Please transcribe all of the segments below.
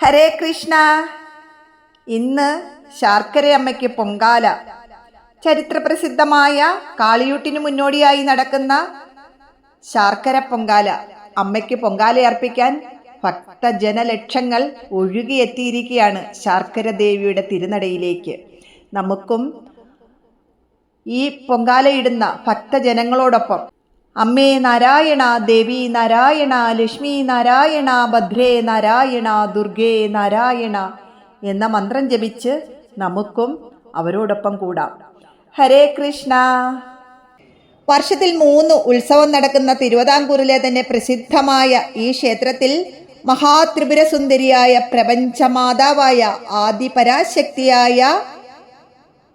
ഹരേ കൃഷ്ണ. ഇന്ന് ശാർക്കരയമ്മയ്ക്ക് പൊങ്കാല. ചരിത്രപ്രസിദ്ധമായ കാളിയൂട്ടിന് മുന്നോടിയായി നടക്കുന്ന ശാർക്കര പൊങ്കാല. അമ്മയ്ക്ക് പൊങ്കാല അർപ്പിക്കാൻ ഭക്തജനലക്ഷങ്ങൾ ഒഴുകിയെത്തിയിരിക്കുകയാണ് ശാർക്കര ദേവിയുടെ തിരുനടയിലേക്ക്. നമുക്കും ഈ പൊങ്കാലയിടുന്ന ഭക്തജനങ്ങളോടൊപ്പം അമ്മേ നാരായണ ദേവി നാരായണ ലക്ഷ്മി നാരായണ ഭദ്രേ നാരായണ ദുർഗേ നാരായണ എന്ന മന്ത്രം ജപിച്ച് നമുക്കും അവരോടൊപ്പം കൂടാം. ഹരേ കൃഷ്ണ. വർഷത്തിൽ മൂന്ന് ഉത്സവം നടക്കുന്ന തിരുവിതാംകൂറിലെ തന്നെ പ്രസിദ്ധമായ ഈ ക്ഷേത്രത്തിൽ മഹാത്രിപുര സുന്ദരിയായ പ്രപഞ്ചമാതാവായ ആദിപരാശക്തിയായ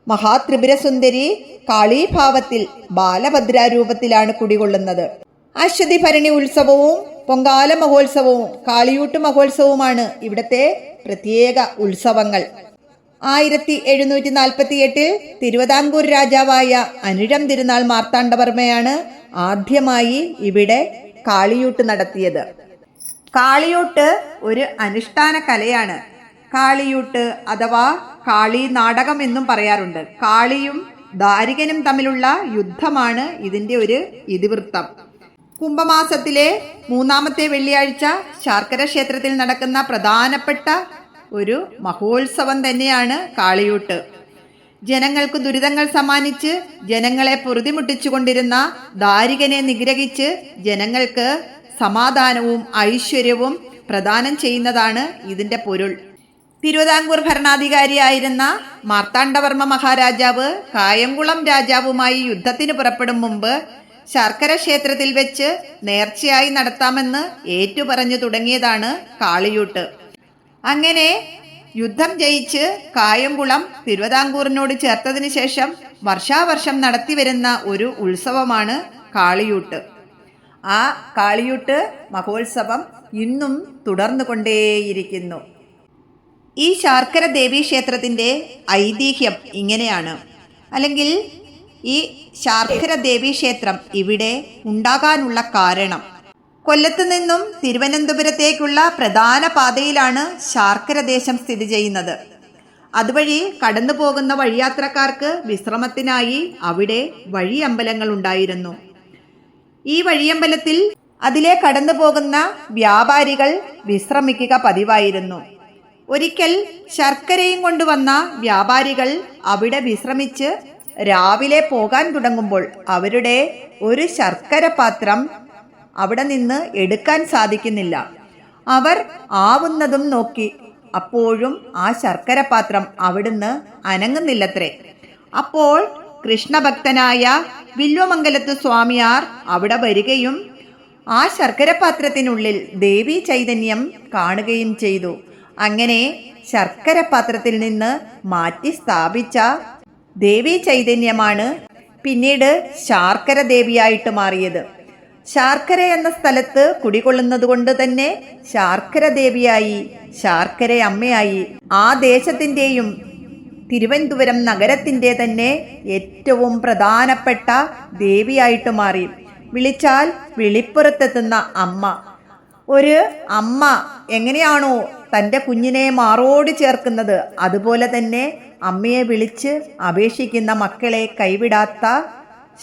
മഹാത്രിപുരസുന്ദരി കാളീഭാവത്തിൽ ബാലഭദ്രാരൂപത്തിലാണ് കുടികൊള്ളുന്നത്. അശ്വതി ഭരണി ഉത്സവവും പൊങ്കാല മഹോത്സവവും കാളിയൂട്ട് മഹോത്സവവുമാണ് ഇവിടുത്തെ പ്രത്യേക ഉത്സവങ്ങൾ. ആയിരത്തി എഴുന്നൂറ്റി നാൽപ്പത്തി എട്ടിൽ തിരുവിതാംകൂർ രാജാവായ അനുരം തിരുനാൾ മാർത്താണ്ഡവർമ്മയാണ് ആദ്യമായി ഇവിടെ കാളിയൂട്ട് നടത്തിയത്. കാളിയൂട്ട് ഒരു അനുഷ്ഠാന കലയാണ്. കാളിയൂട്ട് അഥവാ കാളി നാടകം എന്നും പറയാറുണ്ട്. കാളിയും ദാരികനും തമ്മിലുള്ള യുദ്ധമാണ് ഇതിന്റെ ഒരു ഇതിവൃത്തം. കുംഭമാസത്തിലെ മൂന്നാമത്തെ വെള്ളിയാഴ്ച ശാർക്കര ക്ഷേത്രത്തിൽ നടക്കുന്ന പ്രധാനപ്പെട്ട ഒരു മഹോത്സവം തന്നെയാണ് കാളിയൂട്ട്. ജനങ്ങൾക്ക് ദുരിതങ്ങൾ സമ്മാനിച്ച് ജനങ്ങളെ പൊറുതിമുട്ടിച്ചുകൊണ്ടിരുന്ന ദാരികനെ നിഗ്രഹിച്ച് ജനങ്ങൾക്ക് സമാധാനവും ഐശ്വര്യവും പ്രദാനം ചെയ്യുന്നതാണ് ഇതിന്റെ പൊരുൾ. തിരുവിതാംകൂർ ഭരണാധികാരിയായിരുന്ന മാർത്താണ്ഡവർമ്മ മഹാരാജാവ് കായംകുളം രാജാവുമായി യുദ്ധത്തിന് പുറപ്പെടും മുമ്പ് ശർക്കര ക്ഷേത്രത്തിൽ വെച്ച് നേർച്ചയായി നടത്താമെന്ന് ഏറ്റുപറഞ്ഞു തുടങ്ങിയതാണ് കാളിയൂട്ട്. അങ്ങനെ യുദ്ധം ജയിച്ച് കായംകുളം തിരുവിതാംകൂറിനോട് ചേർത്തതിന് ശേഷം വർഷാവർഷം നടത്തിവരുന്ന ഒരു ഉത്സവമാണ് കാളിയൂട്ട്. ആ കാളിയൂട്ട് മഹോത്സവം ഇന്നും തുടർന്നുകൊണ്ടേയിരിക്കുന്നു. ഈ ശാർക്കര ദേവീ ക്ഷേത്രത്തിന്റെ ഐതിഹ്യം ഇങ്ങനെയാണ്. അല്ലെങ്കിൽ ഈ ശാർക്കര ദേവീ ക്ഷേത്രം ഇവിടെ ഉണ്ടാകാനുള്ള കാരണം. കൊല്ലത്ത് നിന്നും തിരുവനന്തപുരത്തേക്കുള്ള പ്രധാന പാതയിലാണ് ശാർക്കര ദേശം സ്ഥിതി ചെയ്യുന്നത്. അതുവഴി കടന്നു പോകുന്ന വഴിയാത്രക്കാർക്ക് വിശ്രമത്തിനായി അവിടെ വഴിയമ്പലങ്ങൾ ഉണ്ടായിരുന്നു. ഈ വഴിയമ്പലത്തിൽ അതിലെ കടന്നു പോകുന്ന വ്യാപാരികൾ വിശ്രമിക്കുക പതിവായിരുന്നു. ഒരിക്കൽ ശർക്കരയും കൊണ്ടുവന്ന വ്യാപാരികൾ അവിടെ വിശ്രമിച്ച് രാവിലെ പോകാൻ തുടങ്ങുമ്പോൾ അവരുടെ ഒരു ശർക്കര പാത്രം അവിടെ നിന്ന് എടുക്കാൻ സാധിക്കുന്നില്ല. അവർ ആവുന്നതും നോക്കി അപ്പോഴും ആ ശർക്കര പാത്രം അവിടുന്ന് അനങ്ങുന്നില്ലത്രേ. അപ്പോൾ കൃഷ്ണഭക്തനായ വില്വമംഗലത്ത് സ്വാമിയാർ അവിടെ വരികയും ആ ശർക്കര പാത്രത്തിനുള്ളിൽ ദേവി ചൈതന്യം കാണുകയും ചെയ്തു. അങ്ങനെ ശർക്കര പാത്രത്തിൽ നിന്ന് മാറ്റി സ്ഥാപിച്ച ദേവി ചൈതന്യമാണ് പിന്നീട് ശാർക്കര ദേവിയായിട്ട് മാറിയത്. ശാർക്കര എന്ന സ്ഥലത്ത് കുടികൊള്ളുന്നത് കൊണ്ട് തന്നെ ശാർക്കര ദേവിയായി ശാർക്കര അമ്മയായി ആ ദേശത്തിന്റെയും തിരുവനന്തപുരം നഗരത്തിന്റെ തന്നെ ഏറ്റവും പ്രധാനപ്പെട്ട ദേവിയായിട്ട് മാറി. വിളിച്ചാൽ വിളിപ്പുറത്തെത്തുന്ന അമ്മ. ഒരു അമ്മ എങ്ങനെയാണോ തന്റെ കുഞ്ഞിനെ മാറോട് ചേർക്കുന്നത് അതുപോലെ തന്നെ അമ്മയെ വിളിച്ച് അപേക്ഷിക്കുന്ന മക്കളെ കൈവിടാത്ത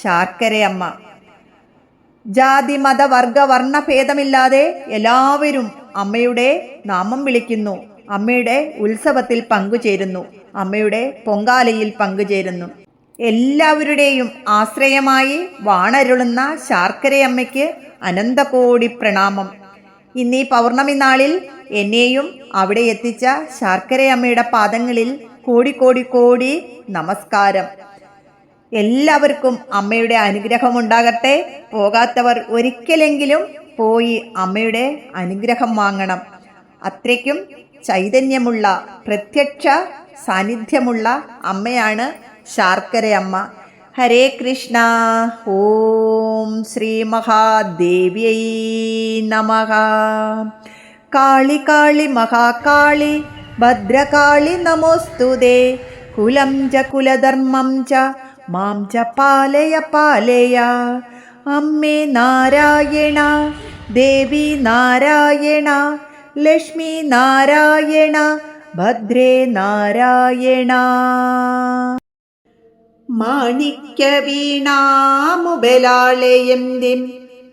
ശാർക്കരയമ്മ ജാതി മത വർഗ വർണ ഭേദമില്ലാതെ എല്ലാവരും അമ്മയുടെ നാമം വിളിക്കുന്നു. അമ്മയുടെ ഉത്സവത്തിൽ പങ്കുചേരുന്നു. അമ്മയുടെ പൊങ്കാലയിൽ പങ്കുചേരുന്നു. എല്ലാവരുടെയും ആശ്രയമായി വാണരുളുന്ന ശാർക്കരയമ്മയ്ക്ക് അനന്തകോടി പ്രണാമം. ഇന്നീ പൗർണമി നാളിൽ എന്നെയും അവിടെ എത്തിച്ച ശാർക്കരയമ്മയുടെ പാദങ്ങളിൽ കോടി കോടി കോടി നമസ്കാരം. എല്ലാവർക്കും അമ്മയുടെ അനുഗ്രഹം ഉണ്ടാകട്ടെ. പോകാത്തവർ ഒരിക്കലെങ്കിലും പോയി അമ്മയുടെ അനുഗ്രഹം വാങ്ങണം. അത്രയ്ക്കും ചൈതന്യമുള്ള പ്രത്യക്ഷ സാന്നിധ്യമുള്ള അമ്മയാണ് ശാർക്കരയമ്മ. ഹരേ കൃഷ്ണ. ഓം ശ്രീ മഹാദേവ്യൈ നമ. കാളി കാളി മഹാകാളി ഭദ്രകാളി നമോസ്തുതേ. കുലം ച കുലധർമ്മം ച മാം ച പാലയ പാലയ. അമ്മേ നാരായണ ദേവി നാരായണ ലക്ഷ്മി നാരായണ ഭദ്രേ നാരായണ. മാണിക്യ വീണാമുബലാളയന്തിം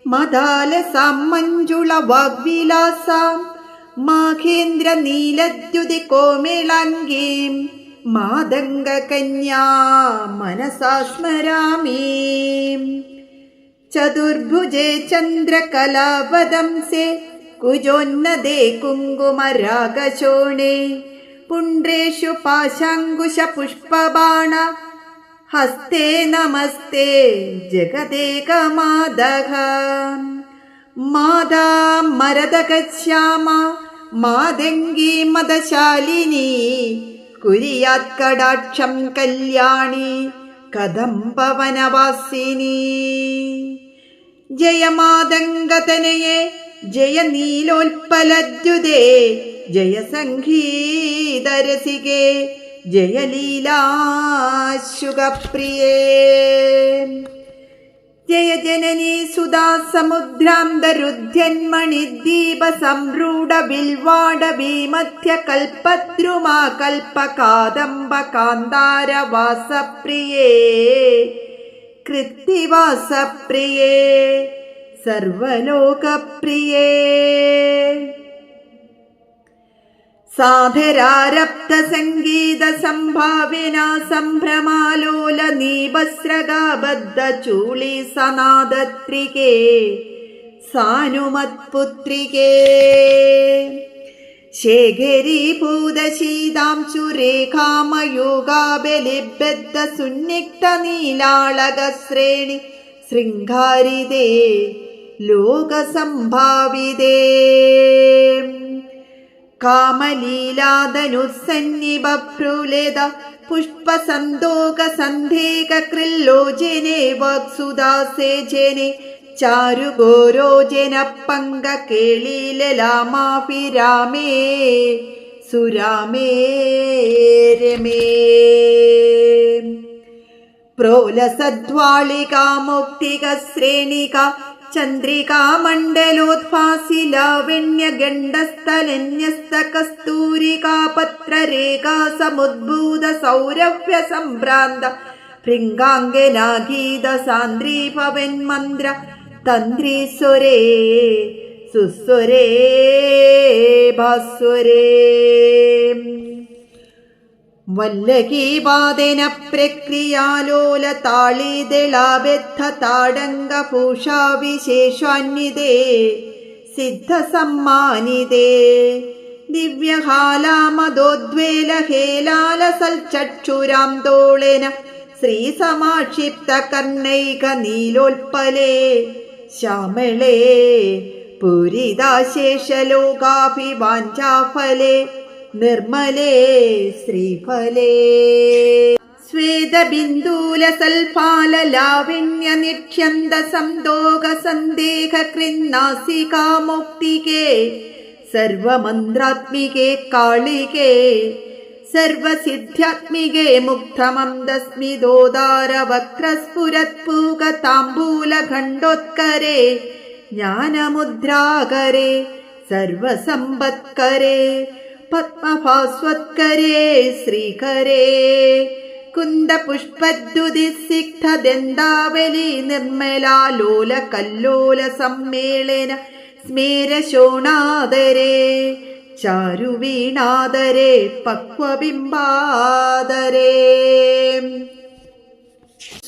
മദാലസാം മഞ്ജുള വാഗ്വിലാസാം മാഘേന്ദ്ര നീലദ്യുതി കോമിളങ്കീം മാതംഗ കന്യാ മനസാസ്മരാമീം ചതുർഭുജേ ചന്ദ്രകലാവദംസേ കുജോന്നദേ കുങ്കുമരാഗശോണേ പുണ്ട്രേഷു പാശാങ്കുശ പുഷ്പബാണ ഹസ്തേ നമസ്തേ ജഗദേകമാദഘ മാതാ മരതകശ്യാമ മാതംഗീ മദശാലിനി കുരിയാത് കടാക്ഷം കല്യാണി കദംബവനവാസിനി ജയമാതംഗതനയെ ജയ നീലോൽപലദ്യുതേ ജയ സംഗീതരസികേ ജയ ലീലാശുഗപ്രിയേ ജയ ജനനീ സുധാ സമുദ്രാന്തരുദ്ധ്യന്മണിദ്ദീപ സംരൂഢ ബിൽവാട ഭീമധ്യ കൽപദ്രുമാ കൽപകാദംബ കാന്താര വാസപ്രിയേ കൃത്തിവാസപ്രിയേ സർവലോകപ്രിയേ സാധരാരബ്ധ സംഗീത സംഭാവന സംഭ്രമാലോല നീപസ്രഗാബദ്ധ ചൂളി സനാദത്രികേ സാനുമത്പുത്രികേ ശേഖരീഭൂതശീതാംശുരേഖാമയോഗാബലിബദ്ധ സുന്നിഗ്ധ നീലാളകശ്രേണി ശൃംഗാരിതേ ലോകസംഭാവിതേ കാമലീലാതനുസന്നിബഭ്രുലിത പുഷ്പസന്തോകസന്ധേകൃല്ലോചനെ വക്സുദാസേജനെ ചാരുഗോരോജന പങ്ക കേളീലലാമാഭിരാമേ സുരാമേ രമേ. പ്രോലസദ്വാളികാ ലാവണ്യഗണ്ഡസ്ഥലന്യസ്ത കസ്തൂരികാ പത്രരേഖാ സമുദ്ഭൂത സൗരഭ്യ സംഭ്രാന്ത ഭൃംഗാംഗനാഗീത സാന്ദ്രീ ഭവൻ മന്ത്ര തന്ത്രീസ്വരേ സുസ്വരേ ഭാസ്വരേ. വല്ലകീവാദന പ്രക്രിയാലോല താളീദളാബദ്ധ താടങ്ക ഭൂഷാവിശേഷാന്വിതേ സിദ്ധസമ്മാനിതേ. ദിവ്യഹാലാമദോദ്വേല സൽചക്ഷുരാം തോളന ശ്രീസമാക്ഷിപ്ത കർണൈക നീലോൽപലേ ശ്യാമളേ പൂരിതാശേഷലോകാഭിവാഞ്ചാഫലേ. निर्मले श्रीफले। स्वेदबिन्दूल सल्फाल सर्वमन्त्रात्मिके कालिके सर्वसिद्ध्यात्मिके मुग्धमन्दस्मिदोदारवक्रस्फुरत्पूगताम्बूलखण्डोत्करे ज्ञानमुद्राकरे सर्वसम्पत्करे। സർവസിദ്ധ്യാത്മികേ നിർമ്മലാലോല കല്ലോല സമ്മേളന സ്മേരശോണാദരേ. ചാരുവീണാദരേ പത്മഭാസ്വത്കരേ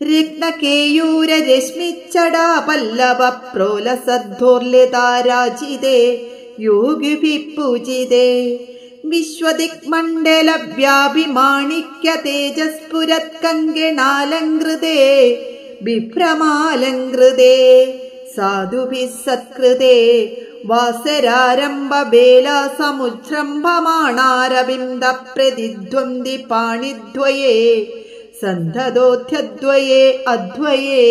രത്നകേയൂരരശ്മിച്ചടാ പല്ലവ പ്രോലസദ്ധോർലിതാരാജിതേ യോഗിഭിः പൂജിതേ വിശ്വദിക്മണ്ഡല വ്യാഭിമാണിക്യ തേജസ്ഫുരത്കങ്കണാലങ്കൃതേ ബിഭ്രമാലങ്കൃതേ. സാധുഭിः സത്കൃതേ വാസരാരംഭ ബേല അദ്വയേ. പ്രതിദ്വന്ദ്ി പാണിദ്വയേ സന്ധതോധ്യദ്വയേ അദ്വയേ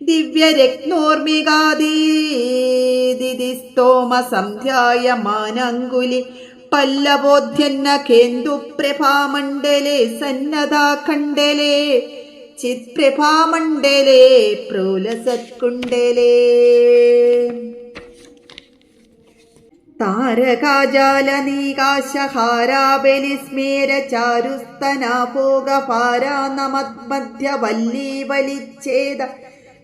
ദിവ്യരത്നോർമികാദീദിസ്തോമ സന്ധ്യായമാനങ്കുലി പല്ലവോധ്യന്ന കേന്ദുപ്രഭാമണ്ഡലേ സന്നദാഖണ്ഡലേ ചിത്പ്രഭാമണ്ഡലേ പ്രോലസത്കുണ്ഡലേ. താരകാജാലനീകാശഹാരാബലിസ്മേര ചാരുസ്തനാഭോഗപാരാനമദ്മധ്യവല്ലീവലിച്ഛേദ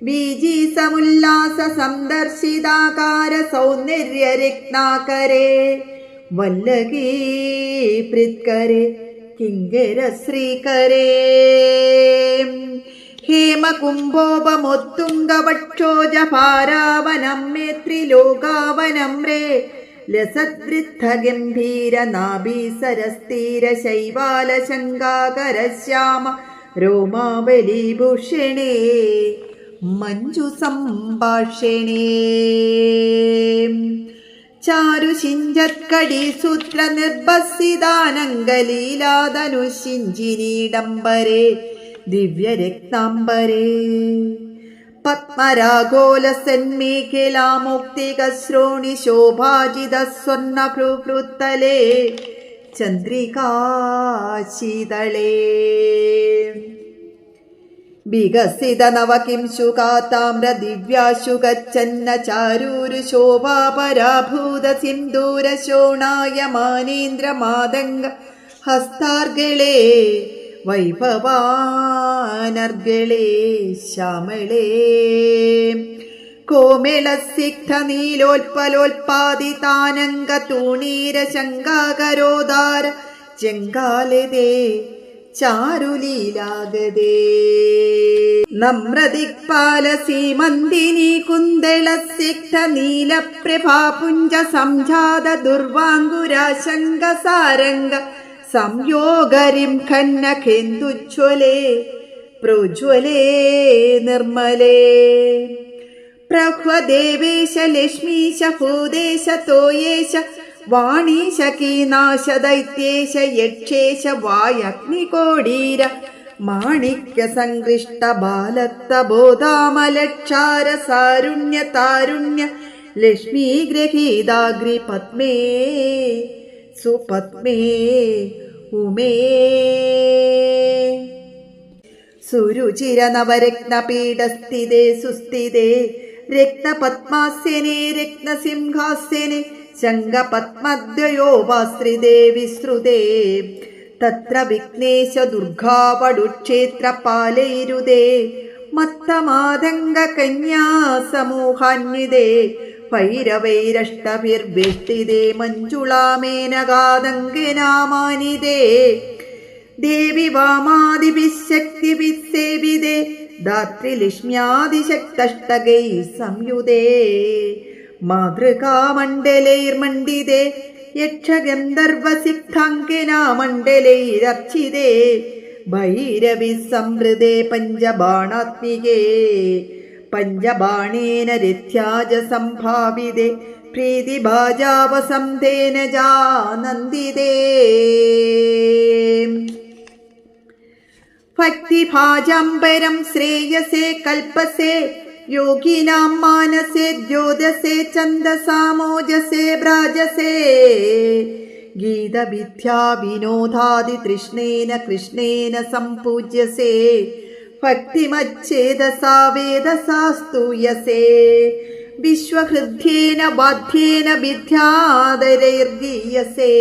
ബീജീസമുല്ലാസ സന്ദർശിതാകാര സൗന്ദര്യരത്നാകരേ വല്ലകീ പൃത്കരേ കിങ്കര ശ്രീകരേ ഹേമകുംഭോപമൊത്തുംഗവക്ഷോജഭാരാവനം മേ ത്രിലോകാവനം രേ ലസദ്വൃദ്ധഗംഭീരനാഭീസരസ്ഥീരശൈവാലശങ്കാകരശ്യാമ രോമാവലീഭൂഷണേ മഞ്ജു സംഭാഷണേ ചാരുശിഞ്ചത്കടി സൂത്ര ദിവ്യരക്താംബരേ. പത്മരാഗോലസന്മേഖലാമുക്തികശ്രോണി ശോഭാജിത സ്വർണഭ്രുഭൃത്തലേ ചന്ദ്രികാശീതളേ. വികസിത നവകിംശുകാതാമ്ര ദിവ്യാശുഗന്ന ചാരൂരു ശോഭാപരാഭൂത സിന്ദൂര ശോണായ മാനേന്ദ്ര മാതംഗ ഹസ്താർഗളേ. വൈഭവാനർഗളേ ശ്യാമളേ. കോമിളസിഗ്ധ നീലോൽപലോൽപാദിതാനംഗ തൂണീര ശങ്കാകരോദാര ചെങ്കാലതേ ചാരുലീലാഗതേ. നമ്രദിക്പാലസീമന്ദിനി കുന്ദളസിഗ്ധ നീലപ്രഭാപുഞ്ച സംജാത ദുർവാങ്കുരാശങ്ക സാരംഗ സംയോഗരിം ഖന്ന ഖേന്ദുജ്വലേ പ്രോജ്വലേ നിർമ്മലേ. പ്രഹ്വദേവേശ ലക്ഷ്മീശ ഭൂദേശ തോയേശ വാണീശ കീനാശ ദൈത്യേശ യക്ഷേശ വായഗ്നികോടീര മാണിക്യ സങ്കൃഷ്ട ബാലത്ത ബോധാമലക്ഷാര സാരുണ്യ താരുണ്യ ലക്ഷ്മീ ഗ്രഹീതാഗ്രി പത്മേ. സുപത്മേ ഉമേ. സുരുചിര നവരത്നപീഠസ്ഥിതേ സുസ്ഥിതേ. രക്തപത്മാസ്യനെ രക്തസിംഹാസ്യനെ ശങ്കപത്മദ്വയോപാശ്രിതേ വിശ്രുതേ. തത്ര വിഘ്നേശ ദുർഗാവടുക്ഷേത്ര പാലൈരുതേ മത്തമാതംഗ കന്യാസമൂഹാന്വിതേ ഭൈരവൈരഷ്ടഭിർവേഷ്ടിതേ മഞ്ജുളാമേനകാതങ്കനാമാനിതേ. ദേവി വാമാദിഭിശക്തിഭിസേവിതേ ധാത്രിലക്ഷ്മ്യാദിശക്തഷ്ടകൈ സംയുതേ. മാതൃകാമണ്ഡലൈർമണ്ഡിതേ. യക്ഷഗന്ധർവസിദ്ധാങ്കനാമണ്ഡലൈരർച്ചിതേ. ഭൈരവി സംവൃതേ പഞ്ചബാണാത്മികേ. പഞ്ചബാണേന രഥ്യാജ സംഭാവിതേ പ്രീതിഭാജാവസന്ധേന ജാനന്ദിതേ ഭക്തിഭാജാംബരം ശ്രേയസേ കൽപ്പസേ യോഗിനാം മാനസേ ദ്യോതസേ ചന്ദസാമോജസേ ഭ്രാജസേ ഗീതവിദ്യാ വിനോദാദി തൃഷ്ണേന കൃഷ്ണേന സംപൂജ്യസേ ഭക്തിമച്ഛേദസാ വേദസാ സ്തൂയസേ വിശ്വഹൃദ്യേന ബാധ്യേന വിദ്യാധരൈർഗീയസേ.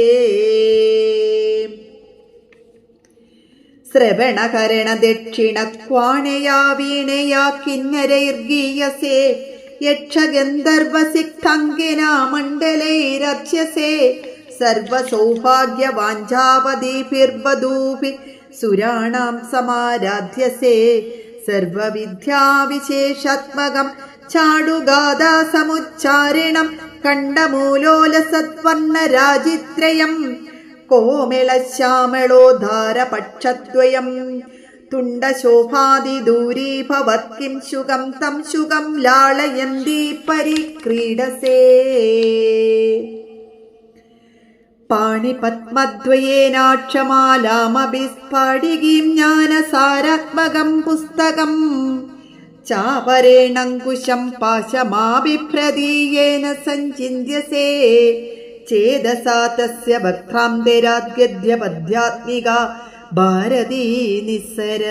ശ്രവണകരണ ദക്ഷിണ ക്വാണയാ വീണയാ കിന്നരൈർഗീയസേ യക്ഷഗന്ധർവസിക്തങ്കിനാ മണ്ഡലൈരർച്യസേ സർവസൗഭാഗ്യവാഞ്ചാവതീഭിർവധൂഭി സുരാണാം സമാരാധ്യസേ. സർവവിദ്യാവിശേഷാത്മകം ചാടുഗാഥാ സമുച്ചാരിണം കണ്ഡമൂലോലസത്വർണരാജിത്രയം കോമിളശ്യാമളോദ്ധാരപക്ഷദ്വയം. തുണ്ടശോഭാതിദൂരീഭവത് കിം ശുകം തം ശുകം ലാളയന്തി പരിക്രീഡസേ പാണിപത്മദ്വയേനാക്ഷമാലാമഭിസ്ഫടികീം ജ്ഞാനസാരാത്മകം പുസ്തകം. ചാപരേണങ്കുശം പാശമാഭിപ്രദീയേന സഞ്ചിന്യസേ ചേതസാ തസ്യ ഭക്രാന്തരാദ്യപദ്യാത്മിക ഭാരതീ നിസ്സര.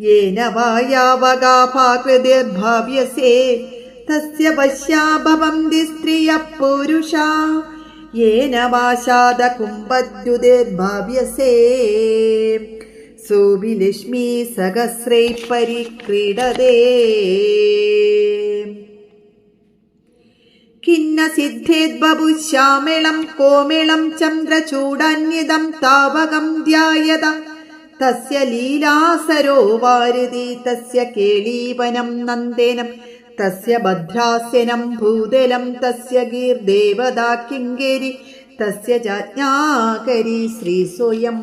യേന വായാവകാഭാകൃതിർഭാവ്യസേ തസ്യ പശ്യാഭവന്തി സ്ത്രിയ പുരുഷാ യേന വാശാദ കുംഭദ്യുതിർഭാവ്യസേ സോഭിലക്ഷ്മീ സഹസ്രൈ പരിക്രീഡതേ ഖിന്ന സിദ്ധേദ്ബഭുശ്യാമിളം കോമിളം ചന്ദ്രചൂടാന്യതം താവകം ധ്യായത തസ്യ ലീലാസരോ വാരുതി തസ്യ കേളീവനം നന്ദേനം തസ്യ ഭദ്രാസ്യനം ഭൂതലം തസ്യ ഗീർദേവതാ കിങ്കേരി തസ്യ ജാജ്ഞാകരി ശ്രീസ്വയം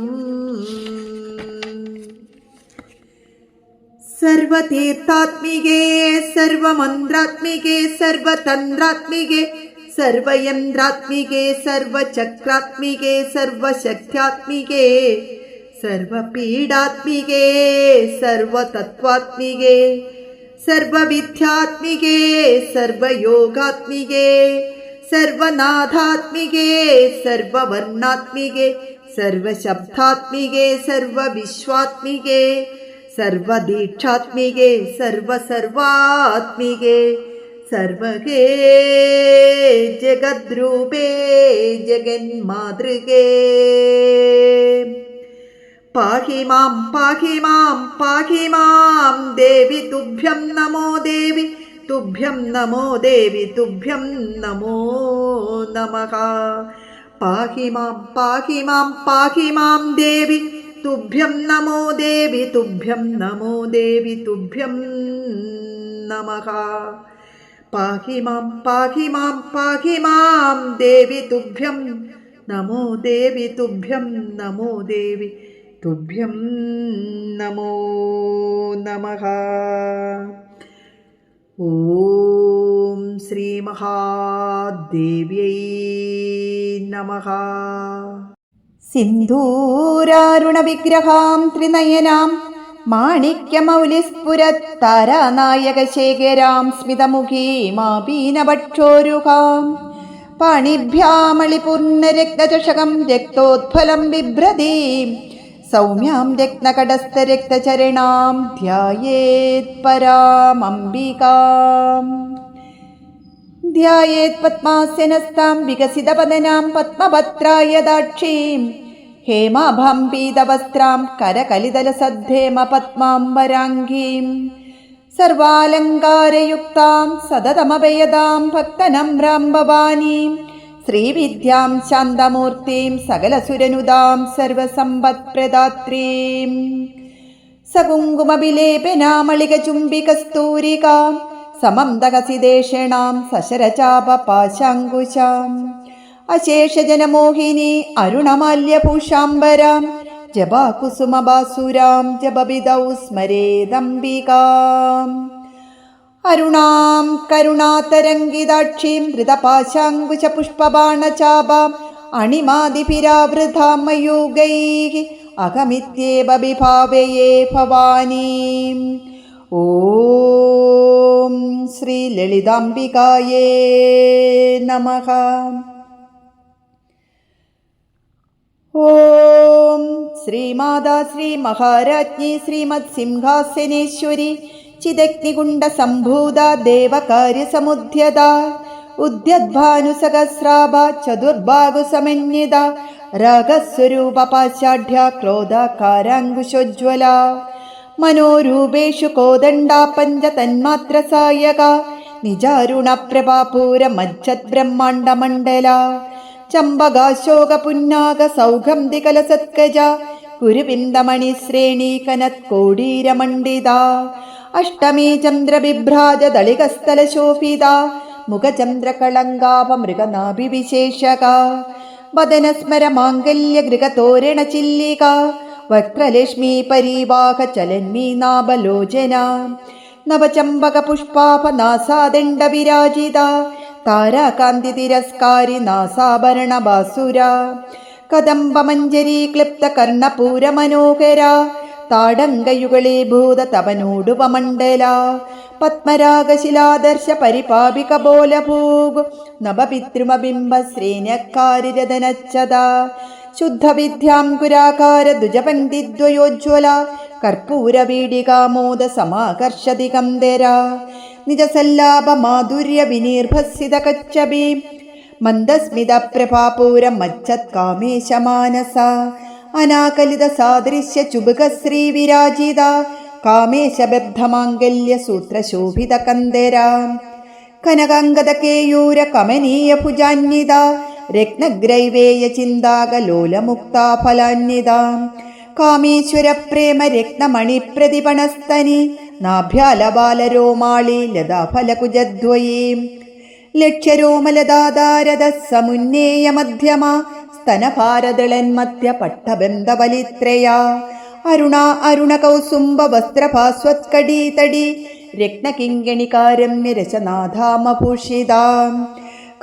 സർവതീർത്ഥാത്മികേ സർവമന്ത്രാത്മികേ സർവതന്ത്രാത്മികേ സർവയന്ത്രാത്മികേ സർവചക്രാത്മികേ സർവശക്ത്യാത്മികേ സർവപീഡാത്മികേ സർവതത്വാത്മികേ सर्वविद्यात्मिके सर्वयोगात्मिके सर्वनाथात्मिके सर्ववर्णात्मिके सर्वशब्दात्मिके सर्वविश्वात्मिके सर्वदीक्षात्मिके सर्वसर्वात्मिके सर्वगे जगद्रूपे जगन्मातृगे പാഹി മാം പാഹി മാം പാഹി മാം. ദേവി തുഭ്യം നമോ ദേവി തുഭ്യം നമോ ദേവി തുഭ്യം നമോ നമഃ. പാഹി മാം പാഹി മാം പാഹി മാം ദേവി തുഭ്യം നമോ ദേവി തുഭ്യം നമോ ദേവി തുഭ്യം നമഃ. പാഹി മാം പാഹി മാം പാഹി മാം. ദേവി തുഭ്യം നമോ ദേവി തുഭ്യം നമോ ദേവി. തുഭ്യം നമോ നമ ഓം ശ്രീ മഹാദേവ്യൈ നമഃ സിന്ധൂരാരുണവിഗ്രഹാം ത്രിനയനാം മാണിക്യമൗലിസ്ഫുരത്തരനായകശേഖരാം സ്മിതമുഖീമാപീനഭക്ഷോരുഹാം പാണിഭ്യാമളിപൂർണരക്തചഷകം രക്തോത്ഫലം ബിഭ്രതീം സൗമ്യാം രത്നകടസ്ഥരക്തചരണാം ध्यायेत् പത്മാസ്യനസ്താം വികസിതപദനാം പത്മഭദ്രായ ദാക്ഷീം. ഹേമാഭാം പീതവസ്ത്രാം കരകലിതലസദ്ധേമ പത്മാംബരാംഗീം സർവാലങ്കാരയുക്താം സതതമഭയദാം ഭക്തനമ്രാം ഭവാനീം ശ്രീവിദ്യാം ശാന്തമൂർത്തിം സകലസുരനുദാം സർവസമ്പത്പ്രദാത്രീം. സകുങ്കുമവിലേപനാമളികചുംബികസ്തൂരികാം സമം ദഹസിദേശേണാം സശരചാപപാശാങ്കുശാം. അശേഷജനമോഹിനി അരുണമാല്യഭൂഷാംബരാം ജപാകുസുമബാസുരാം ജപവിദൗ സ്മരേദംബികാം അരുണാം കരുണാതരംഗിതാക്ഷീം ധൃതപാശാങ്കുശപുഷ്പബാണചാപാം അണിമാതിഭിരാവൃതാം മയൂഗൈः അഹമിത്യേവ വിഭാവയേ ഭവാനീം. ഓം ശ്രീ ലളിതാംബികായേ നമഃ ശ്രീമാതാ ശ്രീ മഹാരാജ്ഞി ശ്രീമത് സിംഹാസനേശ്വരി ചിദഗ്നികുണ്ഡസംഭൂത ദേവകാര്യസമുദ്യത ഉദ്യദ്ഭാനുസഹസ്രാഭ ചതുർബാഹുസമന്വിത രാഗസ്വരൂപ പാശാഢ്യ ക്രോധാകാരാങ്കുശോജ്വല മനോരൂപേഷു കോദണ്ഡ പഞ്ചതന്മാത്രസായക നിജാരുണപ്രഭാപൂര മജ്ജദ്ബ്രഹ്മാണ്ഡമണ്ഡല അഷ്ടമീ ചന്ദ്രബിഭ്രാജ ദളികസ്ഥലശോഭിത മുഖചന്ദ്രകളങ്കാഭ മൃഗനാഭിവിശേഷക വദനസ്മര ചില്ലിക വക്രലക്ഷ്മീ പരിവാഹ ചലന്മീ നാഭലോചന നവചമ്പക പുഷ്പാഭനാസാദണ്ഡ വിരാജിത താരാകാന്തി തിരസ്കാരി നാസാഭരണ ബാസുര കദംബമഞ്ജരി ക്ലിപ്ത കർണപൂര മനോഹര താടങ്കയുകളീഭൂത തവനോടുപമണ്ഡല പത്മരാഗശിലാദർശ പരിപാപിക ബോലഭൂഗു. നവപിതൃമബിംബ ശ്രീനക്കാരിരതനച്ചത ശുദ്ധവിദ്യാംകുരാകാര ദുജപങ്ക്തിദ്വയോജ്വല കർപ്പൂരവീടികാമോദ സമാകർഷതി കന്ദര നിജസല്ലാപ മാധുര്യ വിനീർഭസിത കച്ചബീം മന്ദസ്മിത പ്രഭാപൂരം മജ്ജത് കാമേശമാനസ അനാകലിത സാദൃശ്യ ചുബുക ശ്രീ വിരാജിത. കാമേശബദ്ധമാംഗല്യ സൂത്രശോഭിത കന്ദര. കനകാംഗത കേയൂര കമനീയ ഭുജാന്യത രത്നഗ്രൈവേയ ചിന്താകലോലമുക്താ കാമേശ്വര പ്രേമ രത്നമണി പ്രതിപണസ്തനി. നാഭ്യാലബാലരോമാളി ലതാഫലകുജദ്വയീം ലക്ഷ്യരോമലതാധാരത സമുന്നേയ മധ്യമ. സ്തനഭാരദളൻ പട്ടബന്ധബലിത്രയാ അരുണ അരുണ കൗസുംബ വസ്ത്രഭാസ്വത്കടീതടി രത്നകിങ്കണികാരമ്യ രസനാഥാമഭൂഷിത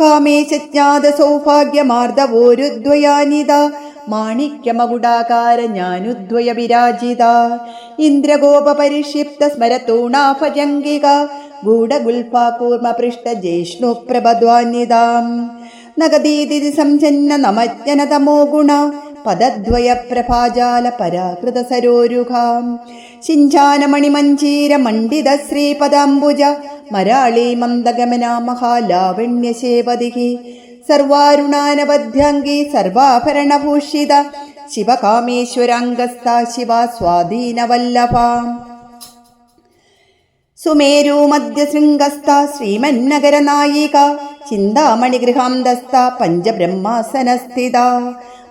കാമേശജ്ഞാത സൗഭാഗ്യമാർദ്ദവോരുദ്വയാനിത. മാണിക്യമകുടാകാര ജ്ഞാനുദ്വയ വിരാജിത ഇന്ദ്രഗോപരിക്ഷിപ്ത സ്മരതൂണാഭജംഗിക. ഗൂഢഗുൽഫാകൂർമ്മ പൃഷ്ട ജേഷ്ണു പ്രഭദ്വാന്യതാം നഗദീതി സംജന്ന ഗുണ പദദ്വയ പ്രഭാജാല പരാകൃത സരോരുഖാം ശിഞ്ചാനമണിമഞ്ജീര മണ്ഡിത ശ്രീപദാംബുജ മരാളി മന്ദഗമന മഹാലാവണ്യശേവതിഹി സർവാരുണാനവധ്യംഗി സർവാഭരണഭൂഷിത ശിവകാമേശ്വരാംഗസ്ഥ ശിവ സ്വാധീനവല്ലഭാം സുമേരു മധ്യശൃംഗസ്ഥ ശ്രീമന്നഗരനായിക ചിന്താമണിഗൃഹാന്തസ്ഥ പഞ്ചബ്രഹ്മാസനസ്ഥിത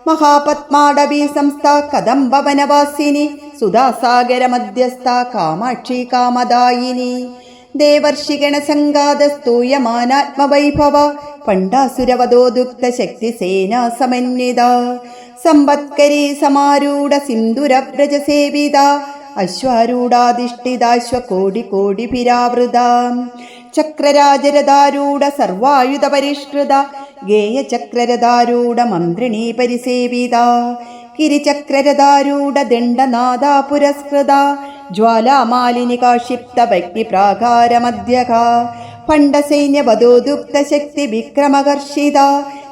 മഹാപത്മാടവി സംസ്ഥ കദംബവനവാസിനി സുധാസാഗര മധ്യസ്ഥ കാമാക്ഷി കാമദായിനി ദേവർഷിഗണസംഗാതസ്തൂയമാനാത്മവൈഭവ പണ്ടാസുരവധോദുക്ത ശക്തിസേനാ സമന്വിത സമ്പത്കരീ സമാരൂഢ സിന്ദുരവ്രജസേവിത അശ്വാരൂഢാധിഷ്ഠിതാശ്വകോടികോടിഭിരാവൃത. ചക്രരാജരഥാരൂഢ സർവായുധ പരിഷ്കൃത ഗേയചക്രരഥാരൂഢ മന്ത്രിണീ പരിസേവിത കിരിചക്രരഥാരൂഢ ദണ്ഡനാഥ പുരസ്കൃത ജ്വാലാമാലിനി കാക്ഷിപ്ത ഭക്തിപ്രാകാരമധ്യക പണ്ഡസൈന്യവധോദുക്ത ശക്തി വിക്രമകർഷിത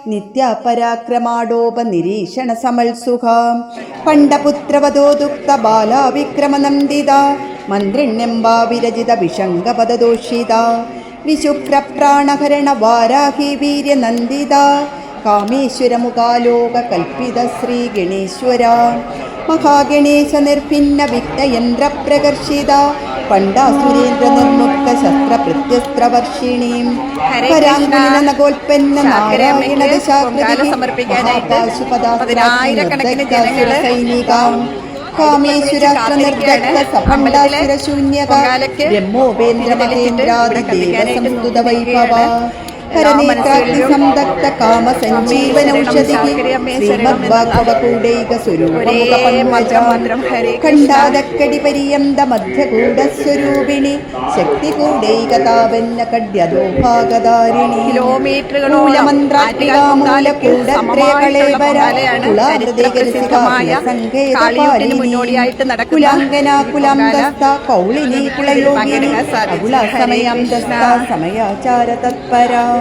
നിത്യപരാക്രമാടോപ സമത്സുഖ പണ്ഡപുത്രവധോദുക്ത ബാലാവിക്രമനന്ദിത മന്ത്രിണ്യംബാ വിരചിത വിഷംഗപദദോഷിത വിശുക്രപ്രാണഹരണ വാരാഹി വീര്യനന്ദിത കാമേശ്വരമുഖാലോക കൽപ്പിത ശ്രീ ഗണേശ്വര മഹാഗണേശ നിർഭിന്ന വിഘ്നയന്ത്ര പ്രകർഷിത പണ്ടാസുരേന്ദ്ര നിർമുക്ത ശസ്ത്ര പ്രത്യസ്ത്രവർഷിണീം കരാങ്കുലിന. നഗോൽപ്പന്ന നാരായണ ബ്രഹ്മോപേന്ദ്ര മഹേന്ദ്രാദി ദേവസംസ്തുത വൈഭവ. ഹരനേത്രാഗ്നി സംദഗ്ധ കാമ സഞ്ജീവനൌഷധി ഖണ്ഡാദക്കടി പര്യന്ത മധ്യകൂടസ്വരൂപിണി കൗളിനി കുളയോഗിനി. സമയാചാര തത്പര